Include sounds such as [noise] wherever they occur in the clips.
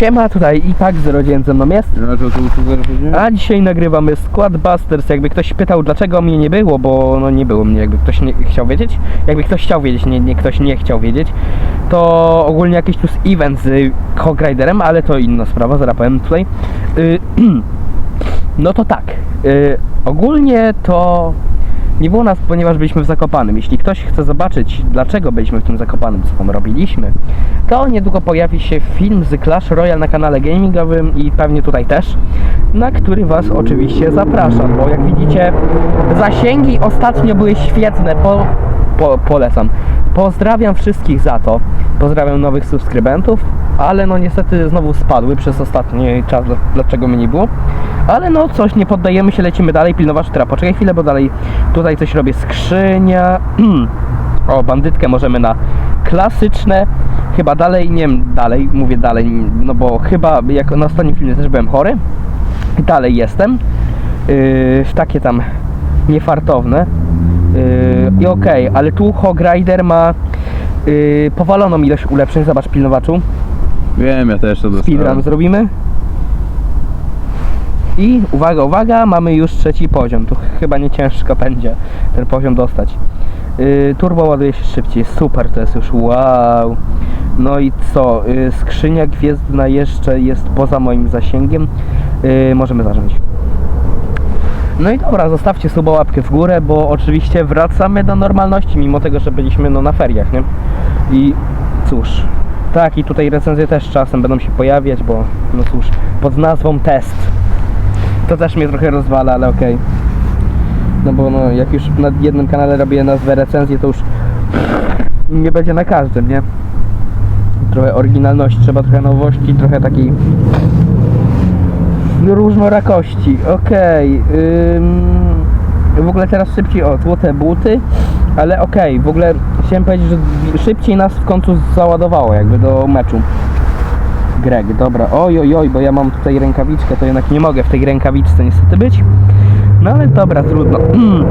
Siema, tutaj Ipak 09 ze mną jest. A dzisiaj nagrywamy Squad Busters. Jakby ktoś pytał, dlaczego mnie nie było, bo no nie było mnie, jakby ktoś nie chciał wiedzieć. Jakby ktoś chciał wiedzieć, nie, nie ktoś nie chciał wiedzieć, to ogólnie jakiś tu event z Hog Riderem, ale to inna sprawa, zaraz powiem tutaj. Y, [clears throat] no to tak, y, ogólnie to nie było nas, ponieważ byliśmy w Zakopanym. Jeśli ktoś chce zobaczyć, dlaczego byliśmy w tym Zakopanym, co tam robiliśmy, to niedługo pojawi się film z Clash Royale na kanale gamingowym i pewnie tutaj też, na który Was oczywiście zapraszam, bo jak widzicie, zasięgi ostatnio były świetne, po, po, polecam. Pozdrawiam wszystkich za to, pozdrawiam nowych subskrybentów, ale no niestety znowu spadły przez ostatni czas, dla- dlaczego mnie nie było. Ale no coś, nie poddajemy się, lecimy dalej, pilnować teraz poczekaj chwilę, bo dalej tutaj coś robię, skrzynia, [clears throat] o bandytkę możemy na klasyczne, chyba dalej, nie wiem, dalej, mówię dalej, no bo chyba jak na ostatnim filmie też byłem chory, dalej jestem, yy, takie tam niefartowne. Yy, i okej, ale tu Hog Rider ma yy, powaloną ilość ulepszeń, zobacz pilnowaczu, Wiem, ja też to speedrun dostałem. zrobimy. I uwaga, uwaga, mamy już trzeci poziom. Tu chyba nie ciężko będzie ten poziom dostać. Yy, turbo ładuje się szybciej, super, to jest już wow. No i co? Yy, skrzynia gwiezdna jeszcze jest poza moim zasięgiem. Yy, możemy zacząć. No i dobra, zostawcie suba łapkę w górę, bo oczywiście wracamy do normalności, mimo tego, że byliśmy no, na feriach, nie? I cóż, tak i tutaj recenzje też czasem będą się pojawiać, bo no cóż, pod nazwą test. To też mnie trochę rozwala, ale okej. No bo no, jak już na jednym kanale robię nazwę recenzję, to już nie będzie na każdym, nie? Trochę oryginalności, trzeba trochę nowości, trochę takiej różnorakości. Okej. ym, w ogóle teraz szybciej o złote buty, ale okej, w ogóle chciałem powiedzieć, że szybciej nas w końcu załadowało jakby do meczu. Greg, dobra. Oj, oj, oj, bo ja mam tutaj rękawiczkę, to jednak nie mogę w tej rękawiczce niestety być. No ale dobra, trudno.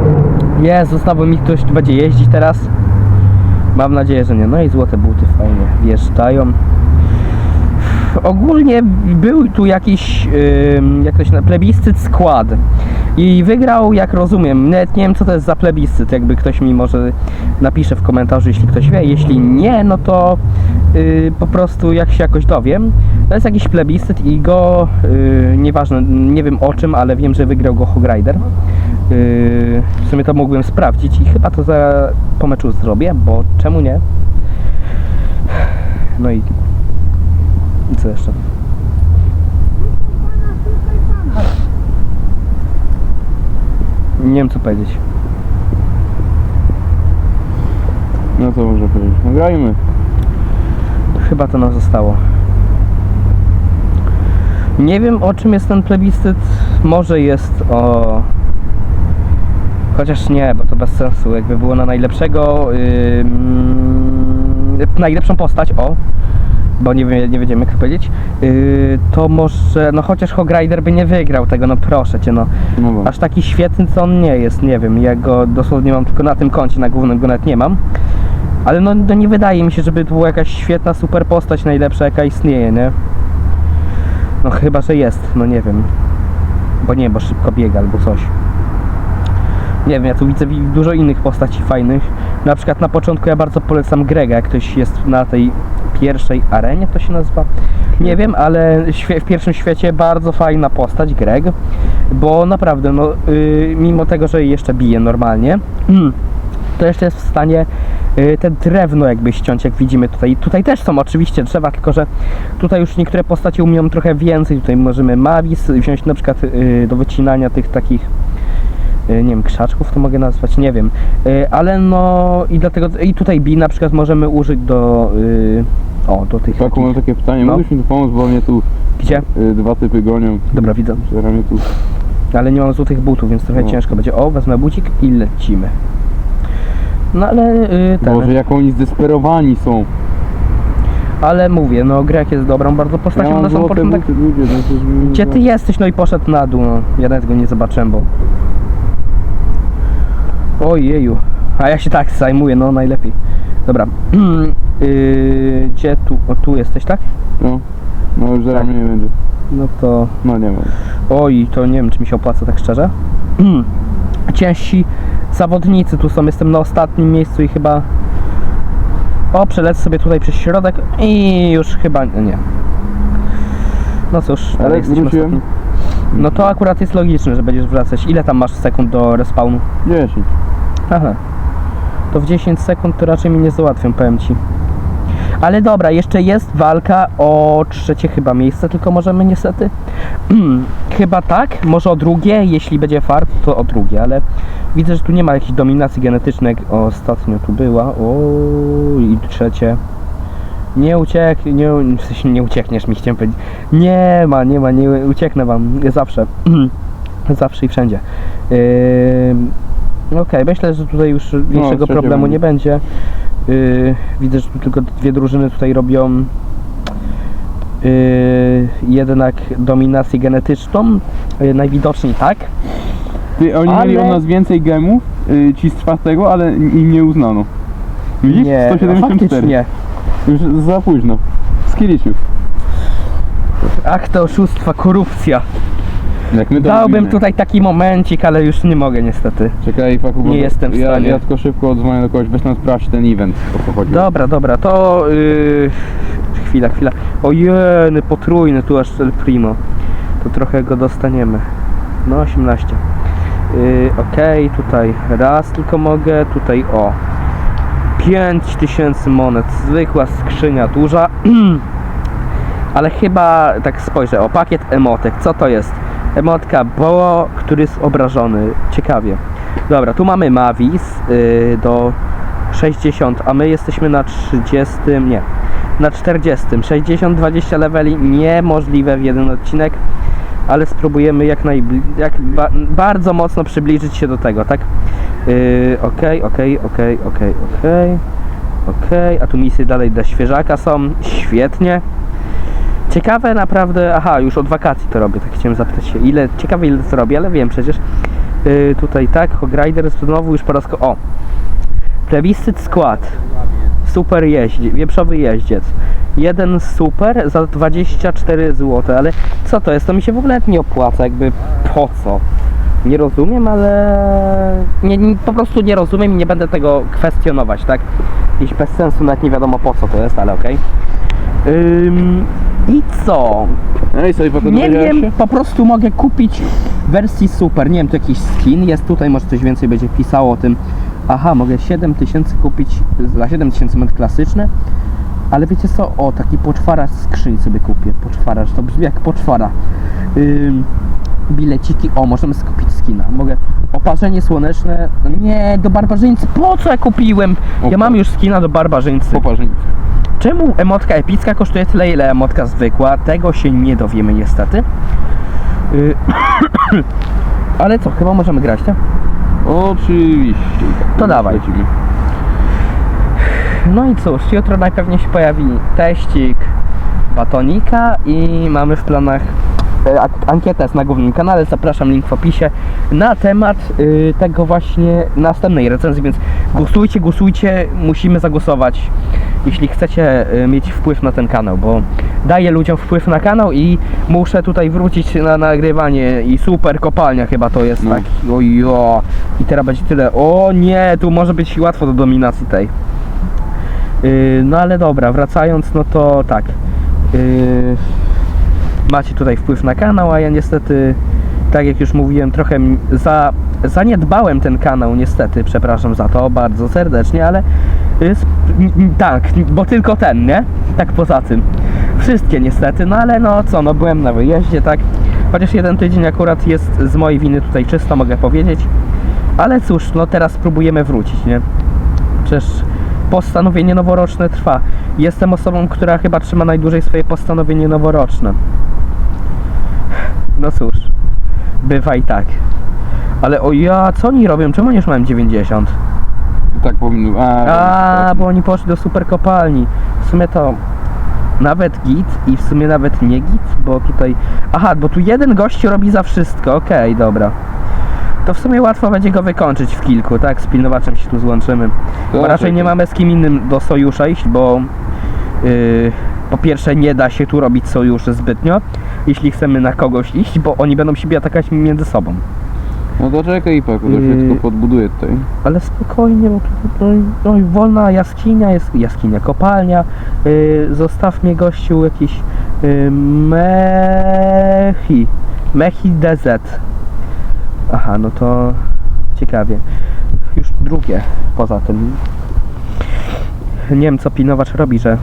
[clears throat] Jezu, znowu mi ktoś będzie jeździć teraz. Mam nadzieję, że nie. No i złote buty fajnie wjeżdżają ogólnie był tu jakiś, jak to się plebiscyt skład. I wygrał, jak rozumiem, nawet nie wiem co to jest za plebiscyt, jakby ktoś mi może napisze w komentarzu, jeśli ktoś wie. Jeśli nie, no to yy, po prostu jak się jakoś dowiem. To jest jakiś plebiscyt i go, yy, nieważne, nie wiem o czym, ale wiem, że wygrał go Hog Rider. Yy, w sumie to mógłbym sprawdzić i chyba to za, po meczu zrobię, bo czemu nie? No i i co jeszcze? Nie wiem co powiedzieć. No co można powiedzieć? Nagrajmy. Chyba to nam zostało. Nie wiem o czym jest ten plebiscyt. Może jest o. Chociaż nie, bo to bez sensu. Jakby było na najlepszego. Yy, najlepszą postać, o. Bo nie, wie- nie wiedziemy jak powiedzieć. Yy, to może. No chociaż Hog Rider by nie wygrał tego, no proszę cię, no. No bo. Aż taki świetny co on nie jest, nie wiem, ja go dosłownie mam tylko na tym koncie, na głównym go nawet nie mam. Ale no, no nie wydaje mi się, żeby to była jakaś świetna super postać, najlepsza jaka istnieje, nie? No chyba, że jest, no nie wiem. Bo nie, bo szybko biega albo coś. Nie wiem, ja tu widzę wi- dużo innych postaci fajnych. Na przykład na początku ja bardzo polecam Grega, jak ktoś jest na tej pierwszej arenie, to się nazywa. Nie wiem, ale w pierwszym świecie bardzo fajna postać, Greg. Bo naprawdę, no, yy, mimo tego, że jeszcze bije normalnie, to jeszcze jest w stanie y, te drewno jakby ściąć, jak widzimy tutaj. Tutaj też są oczywiście drzewa, tylko że tutaj już niektóre postacie umieją trochę więcej. Tutaj możemy Mavis wziąć na przykład y, do wycinania tych takich y, nie wiem, krzaczków to mogę nazwać, nie wiem. Y, Ale no i dlatego i tutaj bi na przykład możemy użyć do y, o, do tych Paku, mam takie pytanie. No. Mógłbyś mi tu pomóc, bo mnie tu Gdzie? y, dwa typy gonią. Dobra, widzę. Zaraz mnie tu... Ale nie mam złotych butów, więc trochę No. ciężko będzie. O, wezmę bucik i lecimy. No ale y, ten. Boże, jak oni zdesperowani są. Ale mówię, no Grek jest dobrą bardzo postacią na sam złote początek. buty, ludzie. no to Gdzie ty jesteś? No i poszedł na dół, no. Ja nawet go nie zobaczyłem, bo... Ojeju. A ja się tak zajmuję, no najlepiej. Dobra. yy, [clears throat] gdzie tu? O, tu jesteś, tak? No. No już zaraz Tak. mniej będzie. No to... No nie ma. Oj, to nie wiem, czy mi się opłaca tak szczerze. [clears throat] Ciężsi zawodnicy tu są, jestem na ostatnim miejscu i chyba... O, przelecę sobie tutaj przez środek i już chyba nie. No cóż, Ale jesteśmy ostatni. No to akurat jest logiczne, że będziesz wracać. Ile tam masz sekund do respawnu? 10. Aha. To w 10 sekund to raczej mi nie załatwią, powiem ci. Ale dobra, jeszcze jest walka o trzecie chyba miejsce, tylko możemy niestety. [clears throat] chyba tak, może o drugie, jeśli będzie fart, to o drugie, ale widzę, że tu nie ma jakiejś dominacji genetycznej. jak Ostatnio tu była. O i trzecie. Nie uciek, nie, w sensie nie uciekniesz mi chciałem powiedzieć. Nie ma, nie ma, nie ucieknę wam zawsze. [clears throat] zawsze i wszędzie. Yy, Okej, myślę, że tutaj już większego trzecie problemu nie będzie. Yy, widzę, że tu tylko dwie drużyny tutaj robią yy, jednak dominację genetyczną. Yy, najwidoczniej tak. Ty, oni Ale- mieli od nas więcej gemów, y, ci z czwartego, ale im nie uznano. Widzisz? Nie, 174. faktycznie. Już za późno. Z Kiriciu. Ach, to oszustwa, korupcja. Jak my to Dałbym lubimy. tutaj taki momencik, ale już nie mogę niestety. Czekaj, Faku, bo Nie jestem w ja, stanie. Ja tylko szybko odzwonię do kogoś, weź nam sprawdź ten event, o co chodzi. Dobra, dobra, to yy, chwila, chwila. Ojeny, potrójny tu aż El Primo. To trochę go dostaniemy. No 18. Yy, Okej, tutaj raz tylko mogę, tutaj o. 5000 monet, zwykła skrzynia duża. [clears throat] Ale chyba tak spojrzę, o pakiet emotek, co to jest? Emotka Bo, który jest obrażony, ciekawie. Dobra, tu mamy Mavis yy, do 60, a my jesteśmy na 30, nie, na 40. 60, 20 leveli, niemożliwe w jeden odcinek, ale spróbujemy jak najbliżej, jak ba bardzo mocno przybliżyć się do tego, tak? Yy, Okej, okej, okej, okej, okej, okej, a tu misje dalej dla świeżaka są, świetnie. Ciekawe naprawdę, aha, już od wakacji to robię, tak chciałem zapytać się, ile, ciekawe ile to robię, ale wiem przecież. Yy, tutaj tak, Hog Rider znowu już po raz o, plebiscyt skład, super jeździ, wieprzowy jeździec, jeden super za 24 zł, ale co to jest, to mi się w ogóle nie opłaca, jakby po co? Nie rozumiem, ale nie, nie, po prostu nie rozumiem i nie będę tego kwestionować, tak? Jakiś bez sensu, nawet nie wiadomo po co to jest, ale okej. Ym, I co? Ej, sobie Faku, Nie wiem, się? po prostu mogę kupić wersji super. Nie wiem, tu jakiś skin jest tutaj, może coś więcej będzie pisało o tym. Aha, mogę 7000 kupić za 7000 ment klasyczne. Ale wiecie co? O, taki poczwaracz z skrzyń sobie kupię. Poczwaracz, to brzmi jak poczwara. Bileciki, o, możemy skupić skina. Mogę oparzenie słoneczne. Nie, do barbarzyńcy. Po co ja kupiłem? Ja mam już skina do barbarzyńcy. Popatrz, Czemu emotka epicka kosztuje tyle, ile emotka zwykła? Tego się nie dowiemy niestety. Y, [coughs] Ale co, chyba możemy grać, tak? Oczywiście. To dawaj. Lecimy. No i cóż, jutro najpewniej się pojawi teścik batonika i mamy w planach e, ankietę jest na głównym kanale, zapraszam, link w opisie, na temat y, tego właśnie następnej recenzji, więc głosujcie, głosujcie, musimy zagłosować, jeśli chcecie y, mieć wpływ na ten kanał, bo daję ludziom wpływ na kanał i muszę tutaj wrócić na nagrywanie i super kopalnia chyba to jest No. tak, ojo, i teraz będzie tyle, o nie, tu może być łatwo do dominacji tej. Yy, no ale dobra, wracając, no to tak. Yy, macie tutaj wpływ na kanał, a ja niestety, tak jak już mówiłem, trochę za, zaniedbałem ten kanał, niestety, przepraszam za to bardzo serdecznie, ale yy, tak, bo tylko ten, nie? Tak poza tym. Wszystkie niestety, no ale no co, no byłem na wyjeździe, tak. Chociaż jeden tydzień akurat jest z mojej winy tutaj czysto, mogę powiedzieć. Ale cóż, no teraz spróbujemy wrócić, nie? Przecież postanowienie noworoczne trwa. Jestem osobą, która chyba trzyma najdłużej swoje postanowienie noworoczne. No cóż, bywa i tak. Ale o ja, co oni robią? Czemu oni już mają 90? Tak powinno. A, A, bo oni poszli do super kopalni. W sumie to nawet git i w sumie nawet nie git, bo tutaj... Aha, bo tu jeden gościu robi za wszystko, okej, dobra. To w sumie łatwo będzie go wykończyć w kilku, tak? Z pilnowaczem się tu złączymy. Bo raczej nie mamy z kim innym do sojusza iść, bo... Yy, po pierwsze nie da się tu robić sojuszy zbytnio, jeśli chcemy na kogoś iść, bo oni będą siebie atakować między sobą. No to czekaj Ipak, to Yy. wszystko podbuduję tutaj. Ale spokojnie, bo tu no, i wolna jaskinia jest, jaskinia, kopalnia. Yy, zostawmy gościu jakiś yy, Mechi, Mechi DZ. Aha, no to ciekawie. Już drugie poza tym. Nie wiem co pilnowacz robi, że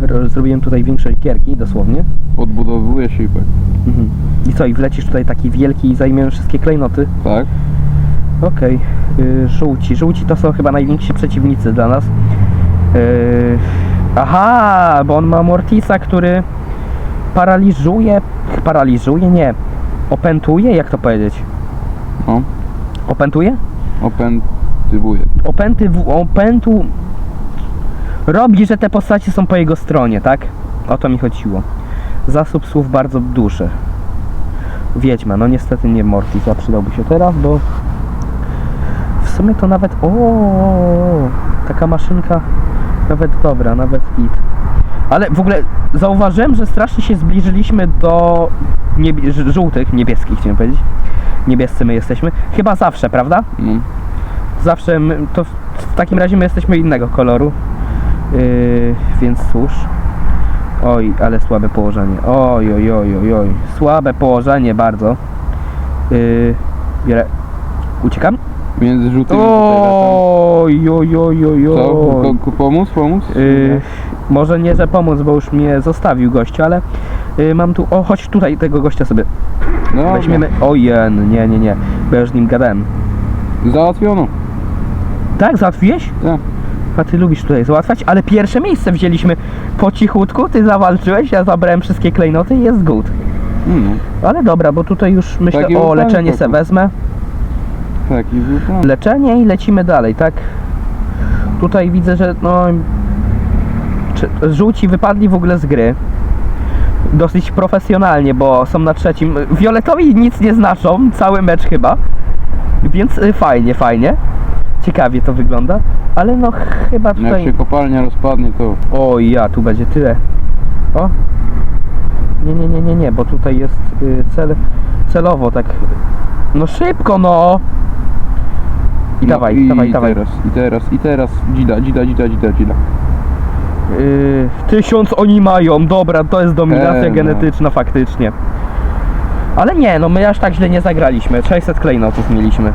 ro- zrobiłem tutaj większe gierki, dosłownie. Podbudowuje się Ipak. Mhm. I co, i wlecisz tutaj taki wielki i zajmiemy wszystkie klejnoty? Tak? Okej, y, żółci. Żółci to są chyba najwięksi przeciwnicy dla nas. Y, aha, bo on ma Mortisa, który paraliżuje. Paraliżuje? Nie. Opętuje? Jak to powiedzieć? No. Opętuje? Opętywuje. Opęty w opętu robi, że te postacie są po jego stronie, tak? O to mi chodziło. Zasób słów bardzo duży. Wiedźma, no niestety nie Mortis, a przydałby się teraz, bo w sumie to nawet o taka maszynka nawet dobra, nawet hit. Ale w ogóle zauważyłem, że strasznie się zbliżyliśmy do niebie- ż- żółtych, niebieskich chciałem powiedzieć. Niebiescy my jesteśmy. Chyba zawsze, prawda? No. Zawsze my, to w, w takim razie my jesteśmy innego koloru. Yy, więc cóż. Oj, ale słabe położenie. Oj, oj, oj, oj, oj. Słabe położenie bardzo. Yy, biorę. Uciekam? Między żółtymi. Oj, oj, oj, oj, Co? oj. Ko- pomóc? Pomóc? Yy, może nie, że pomóc, bo już mnie zostawił gość, ale yy, mam tu. O, chodź tutaj tego gościa sobie No, weźmiemy. Ojen, nie, nie, nie. Bo ja już z nim gadałem. Załatwiono. Tak, załatwiłeś? Tak. A ty lubisz tutaj załatwiać, ale pierwsze miejsce wzięliśmy po cichutku, ty zawalczyłeś, ja zabrałem wszystkie klejnoty i jest good. No. Ale dobra, bo tutaj już myślę Taki o plan, leczenie se wezmę. Taki był plan. Leczenie i lecimy dalej, tak? Tutaj widzę, że no... Czy, żółci wypadli w ogóle z gry. Dosyć profesjonalnie, bo są na trzecim. Fioletowi nic nie znaczą, cały mecz chyba. Więc y, fajnie, fajnie. Ciekawie to wygląda. Ale no chyba Jak tutaj... się kopalnia rozpadnie, to Oj, ja, tu będzie tyle. O! Nie, nie, nie, nie, nie, bo tutaj jest y, cel, celowo tak. No szybko, no! I no, dawaj, i dawaj, dawaj. teraz, i teraz, i teraz, dzida, dzida, dzida, dzida, dzida. Y, tysiąc oni mają, dobra, to jest dominacja E, no. genetyczna faktycznie. Ale nie, no my aż tak źle nie zagraliśmy. 600 klejnotów mieliśmy.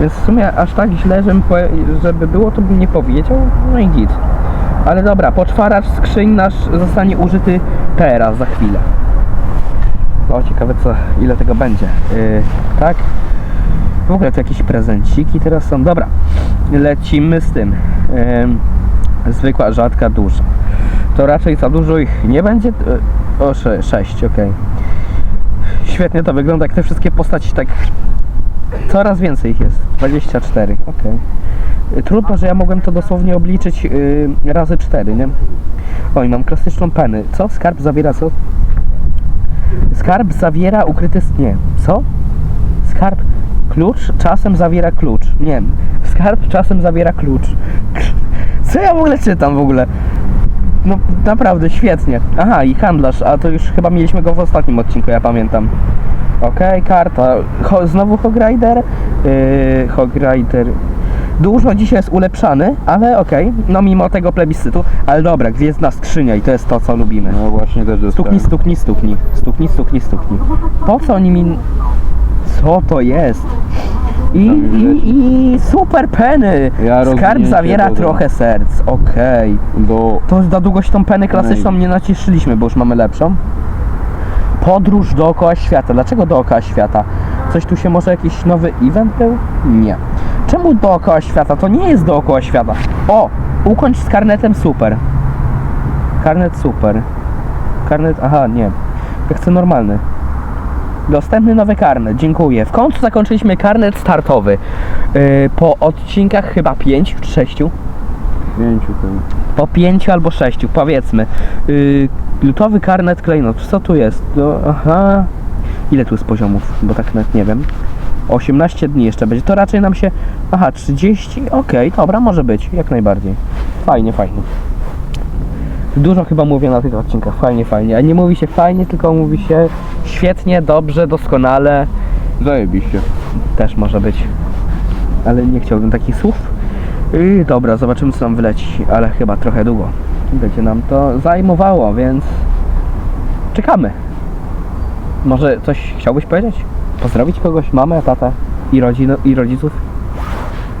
Więc w sumie aż tak źle, żebym powie- żeby było, to bym nie powiedział. No i git. Ale dobra, poczwaracz skrzyń nasz zostanie użyty teraz, za chwilę. O, ciekawe co, ile tego będzie. Yy, tak? W ogóle to jakieś prezenciki teraz są. Dobra, lecimy z tym. Ym, zwykła, rzadka, duża. To raczej za dużo ich nie będzie. Yy, O, 6, ok. Świetnie to wygląda, jak te wszystkie postaci tak. Coraz więcej ich jest. 24, ok. Trudno, że ja mogłem to dosłownie obliczyć yy, razy 4, nie? Oj, mam klasyczną penę. Co? Skarb zawiera co? Skarb zawiera ukryty... Nie. Co? Skarb... Klucz czasem zawiera klucz. Nie. Skarb czasem zawiera klucz. Co ja w ogóle czytam w ogóle? No naprawdę świetnie. Aha, i handlarz, a to już chyba mieliśmy go w ostatnim odcinku, ja pamiętam. Okej, karta. Ho, znowu Hogrider. Yy, Hogrider. Dużo dzisiaj jest ulepszany, ale okej. No mimo tego plebiscytu. Ale dobra, gwiezdna skrzynia i to jest to, co lubimy. No właśnie też dostałem. Stuknij, stuknij, stuknij. Stuknij, stuknij, stuknij. Po co oni mi... Co to jest? I, i, i super peny! Ja Skarb rozwinięcie zawiera dodam. trochę serc, okej. Do... To za długość tą penę klasyczną nie nacieszyliśmy, bo już mamy lepszą. Podróż dookoła świata. Dlaczego dookoła świata? Coś tu się może jakiś nowy event był? Nie. Czemu dookoła świata? To nie jest dookoła świata. O! Ukończ z karnetem super. Karnet super. Karnet, aha, nie. Ja chcę normalny. Dostępny nowy karnet, dziękuję. W końcu zakończyliśmy karnet startowy. Yy, po odcinkach chyba 5 czy 6. Pięciu pewnie. Po pięciu albo sześciu, powiedzmy. Yy, lutowy karnet klejnot. Co tu jest? No, aha. Ile tu jest poziomów? Bo tak nawet nie wiem. 18 dni jeszcze będzie. To raczej nam się. Aha, 30. Okej, dobra, może być. Jak najbardziej. Fajnie, fajnie. Dużo chyba mówię na tych odcinkach, fajnie, fajnie. A nie mówi się fajnie, tylko mówi się świetnie, dobrze, doskonale. Zajebiście. Też może być. Ale nie chciałbym takich słów. I dobra, zobaczymy co nam wyleci, ale chyba trochę długo będzie nam to zajmowało, więc czekamy. Może coś chciałbyś powiedzieć? Pozdrowić kogoś, mamę, tatę i, rodzin, i rodziców?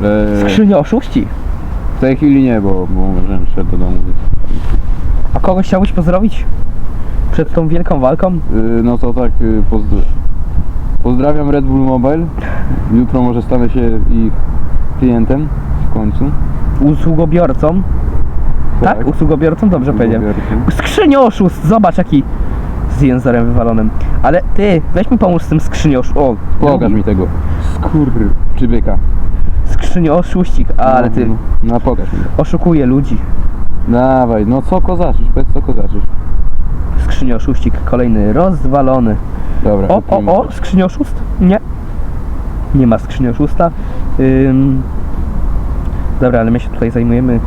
Eee, Skrzynie oszuści. w tej chwili nie, bo, bo możemy szedł do domu. Kogoś chciałbyś pozdrowić? Przed tą wielką walką? Yy, no to tak, yy, pozdro... pozdrawiam Red Bull Mobile. Jutro może stanę się ich klientem w końcu. Usługobiorcą. Tak? Usługobiorcą? Dobrze powiedziałem. Usługobiorcą. Skrzynie oszust, zobacz jaki z jęzorem wywalonym. Ale ty, weź mi pomóż z tym skrzynią oszust. O, Pokaż mi tego. Skur... Przybyka. Skrzynią oszuścik, ale No, ty No, no pokaż mi. oszukuje ludzi. Dawaj, no co kozaczysz, powiedz co kozaczysz. Skrzynia oszuścik kolejny rozwalony. Dobra. O, o, o, skrzynia oszust? Nie. Nie ma skrzyni oszusta. Ym... Dobra, ale my się tutaj zajmujemy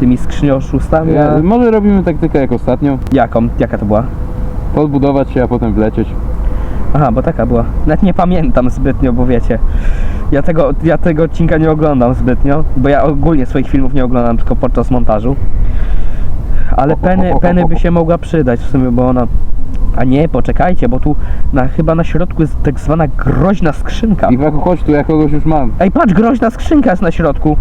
tymi skrzynią oszustami. Ja, a- może robimy taktykę jak ostatnio. Jaką? Jaka to była? Podbudować się, a potem wlecieć. Aha, bo taka była. Nawet nie pamiętam zbytnio, bo wiecie. Ja tego, ja tego odcinka nie oglądam zbytnio, bo ja ogólnie swoich filmów nie oglądam tylko podczas montażu. Ale Penny, Penny by się mogła przydać w sumie, bo ona... A nie, poczekajcie, bo tu na, chyba na środku jest tak zwana groźna skrzynka. Iwaku, chodź tu, ja kogoś już mam. Ej, patrz, groźna skrzynka jest na środku.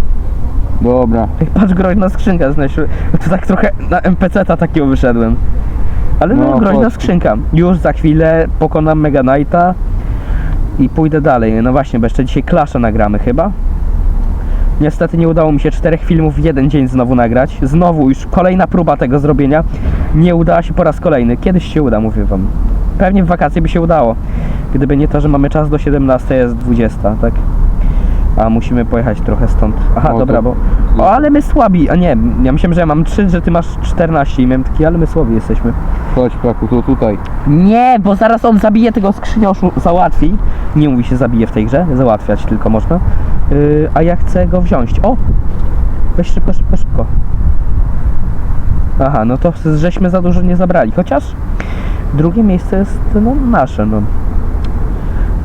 Dobra. Ej, patrz, groźna skrzynka jest na środku. To tak trochę na NPC-ta takiego wyszedłem. Ale no, No, groźna chodź. skrzynka. Już za chwilę pokonam Mega Knighta i pójdę dalej. No właśnie, bo jeszcze dzisiaj Clash'a nagramy chyba. Niestety nie udało mi się czterech filmów w jeden dzień znowu nagrać. Znowu już kolejna próba tego zrobienia. Nie udała się po raz kolejny. Kiedyś się uda, mówię wam. Pewnie w wakacje by się udało. Gdyby nie to, że mamy czas do 17, jest 20, tak? A musimy pojechać trochę stąd. Aha, O, to- dobra, bo... O, ale my słabi. A nie, ja myślałem, że ja mam 3, że ty masz 14 i miałem taki, ale my słabi jesteśmy. Chodź, Paku, to tutaj. Nie, bo zaraz on zabije tego skrzynioszu, załatwi. Nie mówi się zabije w tej grze, załatwiać tylko można. Yy, a ja chcę go wziąć. O! Weź szybko, szybko, szybko. Aha, no to żeśmy za dużo nie zabrali. Chociaż drugie miejsce jest no, nasze. No.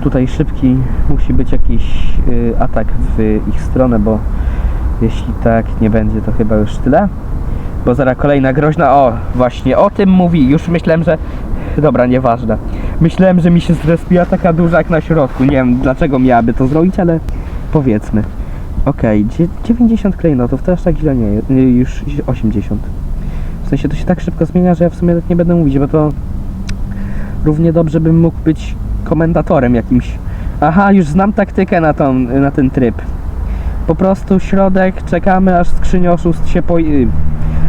Tutaj szybki musi być jakiś yy, atak w ich stronę, bo jeśli tak nie będzie, to chyba już tyle. Bo zaraz kolejna groźna. O, właśnie o tym mówi. Już myślałem, że. Dobra, nieważne. Myślałem, że mi się zrespiła taka duża jak na środku. Nie wiem dlaczego miałaby to zrobić, ale powiedzmy. Okej, dzie- 90 klejnotów to aż tak źle nie y, Już 80. W sensie to się tak szybko zmienia, że ja w sumie nie będę mówić, bo to równie dobrze bym mógł być komentatorem jakimś. Aha, już znam taktykę na, tą, na ten tryb. Po prostu środek, czekamy aż skrzynia oszust się po... y,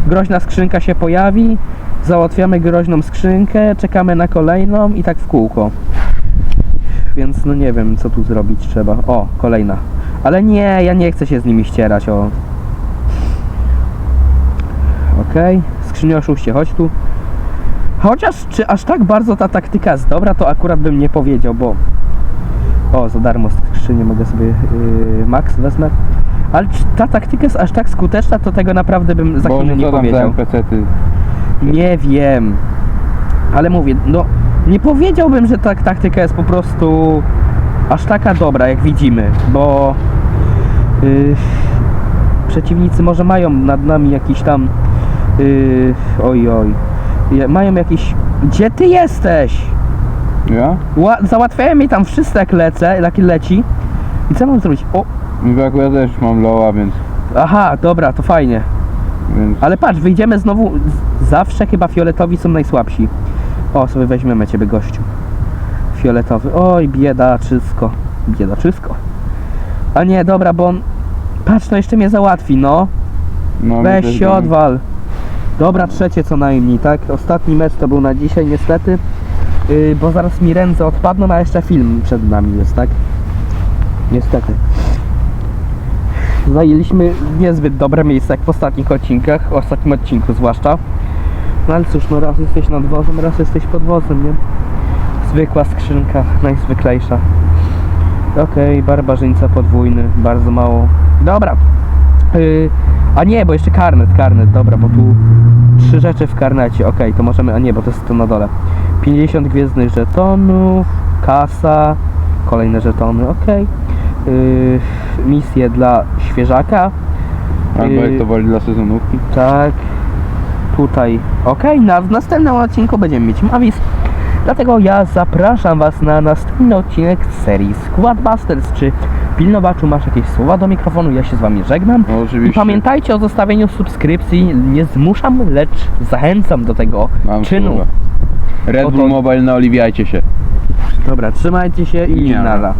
groźna skrzynka się pojawi, załatwiamy groźną skrzynkę, czekamy na kolejną i tak w kółko. Więc no nie wiem co tu zrobić trzeba. O, kolejna. Ale nie, ja nie chcę się z nimi ścierać, o. Okej, skrzynia oszuście, chodź tu. Chociaż czy aż tak bardzo ta taktyka jest dobra, to akurat bym nie powiedział, bo... O, za darmo skrzynię mogę sobie yy, max wezmę. Ale czy ta taktyka jest aż tak skuteczna, to tego naprawdę bym za chwilę nie powiedział. NPC-ty? Nie wiem. Ale mówię, no nie powiedziałbym, że ta taktyka jest po prostu aż taka dobra, jak widzimy, bo yy, przeciwnicy może mają nad nami jakiś tam yy, oj oj je- mają jakiś gdzie ty jesteś? Ja? Ła, załatwiają mi tam wszyscy jak lecę, jak leci i co mam zrobić? O, Iwaku, ja też mam loa, więc... aha, dobra, to fajnie. więc... Ale patrz, wyjdziemy znowu. z- Zawsze chyba fioletowi są najsłabsi. O, sobie weźmiemy ciebie, gościu. Fioletowy. Oj, biedaczysko. Biedaczysko. A nie, dobra, bo on. Patrz, no jeszcze mnie załatwi, no. No, my Weź też się mamy- odwal. Dobra, trzecie co najmniej, tak? Ostatni mecz to był na dzisiaj, niestety. Yy, bo zaraz mi ręce odpadną, a jeszcze film przed nami jest, tak? Niestety. Zajęliśmy niezbyt dobre miejsce jak w ostatnich odcinkach, w ostatnim odcinku zwłaszcza. No ale cóż, no raz jesteś nad wozem, raz jesteś pod wozem, nie? Zwykła skrzynka, najzwyklejsza. Okej, barbarzyńca podwójny, bardzo mało. Dobra. Yy, a nie, bo jeszcze karnet, karnet, dobra, bo tu trzy rzeczy w karnecie. Okej, to możemy. A nie, bo to jest to na dole. 50 gwiezdnych żetonów, kasa, kolejne żetony, okej. Yy, misje dla świeżaka. Albo jak to woli dla sezonówki. Tak. Tutaj. Okej, na, w następnym odcinku będziemy mieć Mavis. Dlatego ja zapraszam Was na następny odcinek z serii Squad Busters. Czy pilnowaczu masz jakieś słowa do mikrofonu? Ja się z Wami żegnam. No I oczywiście. pamiętajcie o zostawieniu subskrypcji. Nie zmuszam, lecz zachęcam do tego Mam czynu. słowa. Red Oto- Bull Mobile, naoliwiajcie się. Dobra, trzymajcie się i Nie. nara.